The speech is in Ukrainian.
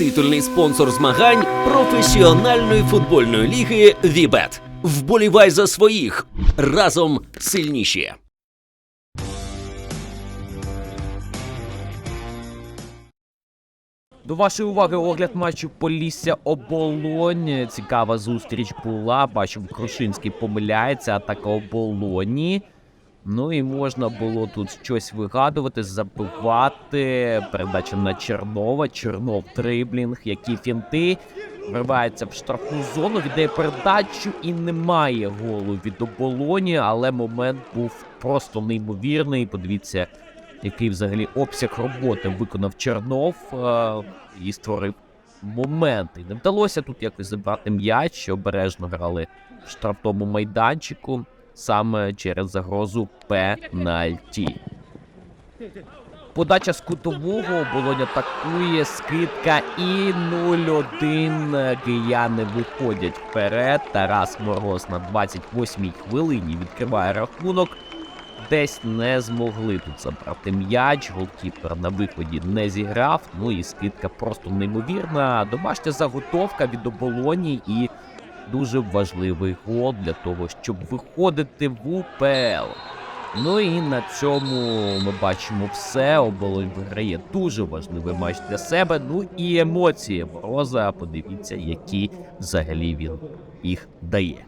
титульний спонсор змагань професіональної футбольної ліги Вібет. Вболівай за своїх разом сильніші. До вашої уваги огляд матчу Полісся Оболонь. Цікава зустріч була. Бачив, Крушинський помиляється, атака Оболоні. Ну і можна було тут щось вигадувати, забивати. Передача на Чернова. Чернов дриблінг, які фінти. Вривається в штрафну зону, віддає передачу і немає голу від оболоні, але момент був просто неймовірний. Подивіться, який взагалі обсяг роботи виконав Чернов е- і створив моменти. Не вдалося тут якось забрати м'яч, обережно грали в штрафному майданчику саме через загрозу пенальті. Подача з кутового, Болонь атакує, скидка і 0-1. Кияни виходять вперед. Тарас Мороз на 28-й хвилині відкриває рахунок. Десь не змогли тут забрати м'яч. Голкіпер на виході не зіграв. Ну і скидка просто неймовірна. Домашня заготовка від оболоні і дуже важливий гол для того, щоб виходити в УПЛ. Ну і на цьому ми бачимо все. Оболонь виграє дуже важливий матч для себе. Ну і емоції Мороза. Подивіться, які взагалі він їх дає.